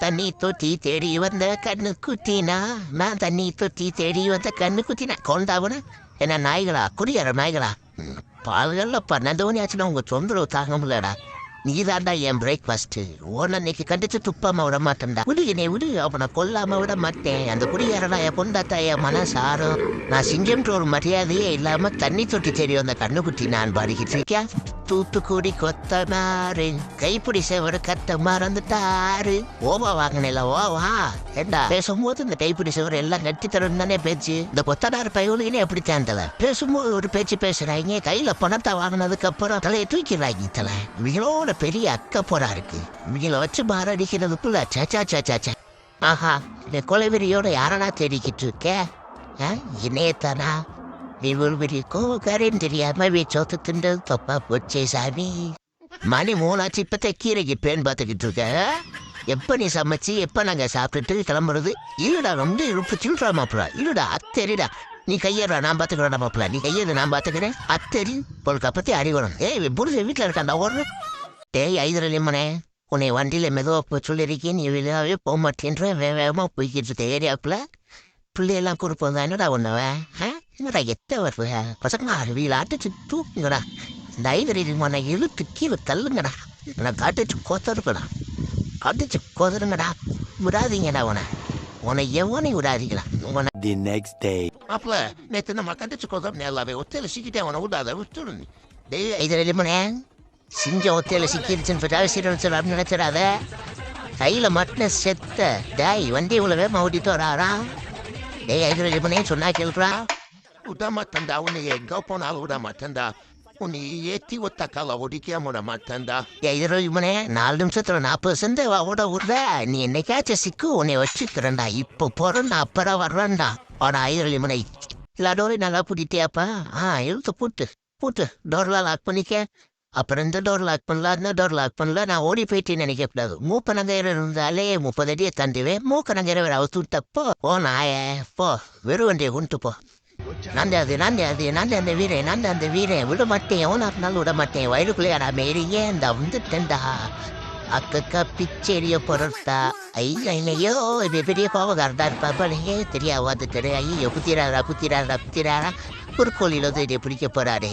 தண்ணி தொட்டி தேடி வந்த கண்ணு குத்தினா நான் தண்ணி தொட்டி தேடி வந்த கண்ணு குத்தினா கொண்டாவன என்ன நாய்களா குடியார நாய்களா ம், பால்கள்ல பன்னெண்டு ஆச்சுன்னா உங்க தொந்தரவு தாங்க முடியலடா நீ தாண்டா என் பிரேக்ஃபாஸ்ட் உன்னை இன்னைக்கு கண்டிச்சு துப்பாம விட மாட்டேன்டா விடு என்னை விடு அவனை கொல்லாம விட மாட்டேன் அந்த குடியாரடா என் பொண்டாத்தா என் மனசாரும் நான் சிங்கம்ன்ற ஒரு மரியாதையே இல்லாம தண்ணி தொட்டி தேடி வந்த கண்ணுக்குட்டி நான் பாடிக்கிட்டு இருக்கேன் தூத்துக்குடி கொத்தனாரு கைப்பிடி சேவரு கத்த மறந்துட்டாரு. ஓவா வாங்கினல ஓவா. ஏண்டா பேசும்போது இந்த கைப்பிடி சேவர எல்லாம் கட்டி தரும் தானே பேச்சு? இந்த கொத்தனார் பையனுக்கு எப்படி தேர்ந்தல பேசும்போது ஒரு பேச்சு பேசுறாங்க கையில பணத்தை வாங்கினதுக்கு அப்புறம் தலையை தூக்கிறாங்க தலை. இவங்களோட பெரிய அக்க போரா இருக்கு. இவங்கள வச்சு மாரடிக்கிறதுக்குள்ள சச்சா சச்சா ஆஹா இந்த கொலைவெறியோட யாரடா தேடிக்கிட்டு இருக்க? ஆ, இணையத்தானா? நீ பெரிய கோவக்காரன் தெரியாம வீச்சோத்து தின்றது தப்பா போச்சே சாமி. மணி மூணாச்சு இப்பத்த கீரைக்கு பேன் பார்த்துக்கிட்டு இருக்க எப்போ நீ சமைச்சு எப்போ நாங்கள் சாப்பிட்டுட்டு கிளம்புறது? இல்லைடா ரொம்ப இருப்பு சில்றா மாப்பிளா. இல்லைடா அத்தெரிடா. நீ கையேறா நான் பாத்துக்கிறேன் மாப்பிளா. நீ கையேறு நான் பார்த்துக்கிறேன். அத்தெரி பொருள் பற்றி அறிவணும் ஏய் புரிஞ்ச வீட்டில் இருக்காண்டா ஓடுற. டேய் ஐதரலிம்மனே உன்னை வண்டியில் மெதுவாக போய் சொல்லியிருக்கேன் நீ வெளியாவே போக மாட்டேன்ற வேக வேகமா போய்கிட்டு இருக்க ஏரியாப்பில் பிள்ளையெல்லாம் கொடுப்போம் தான் என்னடா ஆ? என்னடா எத்த வருவ பசங்க அருவியில் அடிச்சு தூக்குங்கடா இந்த ஐதரலிம்மனை இழுத்து கீழே தள்ளுங்கடா நான் அடிச்சு கொத்தருக்கடா அடிச்சு கொதருங்கடா விடாதீங்கடா உன உன்னை எவனை விடாதீங்களா உன The next day. மாப்பிள நேற்று நம்ம கண்டிச்சு கொதம் எல்லாவே ஒத்தையில சிக்கிட்டே அவனை விடாத விட்டுரு டேய் ஐதரலிம்மனே சிங்கம் ஒத்தையில சிக்கிடுச்சுன்னு சொல்லி சீரழிச்சு நினைச்சிடாத கையில மட்டும் செத்த டேய் வண்டி இவ்வளவு வேகமா ஓட்டிட்டு வராரா டேய் ஐதரலிம்மனே சொன்னா கேள்றா விட மாட்டேன்டா உன்னை எங்க போனாலும் விட மாட்டேன்டா உன்னை ஏத்தி ஒத்த கால ஒடிக்க விட மாட்டேன்டா ஐதரலிம்மனே நாலு நிமிஷத்துல நாற்பது சென்ட் ஓட விடுற நீ என்னைக்காச்சும் சிக்கு உன்னை வச்சுக்கிறேன்டா இப்போ போறேன்டா அப்புறம் வர்றேன்டா ஆனா ஐதரலிம்மனை எல்லா டோரையும் நல்லா பூட்டிட்டியாப்பா ஆ இழுத்து பூட்டு பூட்டு டோர்லாம் லாக் பண்ணிக்க அப்புறம் இந்த டோர் லாக் பண்ணல அந்த டோர் லாக் பண்ணல நான் ஓடி போயிட்டேன்னு நினைக்கக்கூடாது மூப்ப நகையர் இருந்தாலே முப்பது அடியை தண்டுவேன் மூக்க நகையர் அவுத்து போ நாய போ வெறும் வண்டியை கொண்டு போ நான் அது நான் அது நான் அந்த வீரன் நான் அந்த வீரன். விட மாட்டேன் எவ்வளோ இருந்தாலும் விட மாட்டேன் வயலுக்குள்ளே மேரியே அந்த வந்துட்டேன்டா. அக்கக்கா பிச்செடிய பொருட்டா ஐயோ இது பெரிய பாவகாரதா இருப்பா நீங்க தெரியாது தெரியும் ஐயோ குத்திராரா குத்திராரா குத்திராரா. ஒரு வந்து இதை பிடிக்க போகிறாரே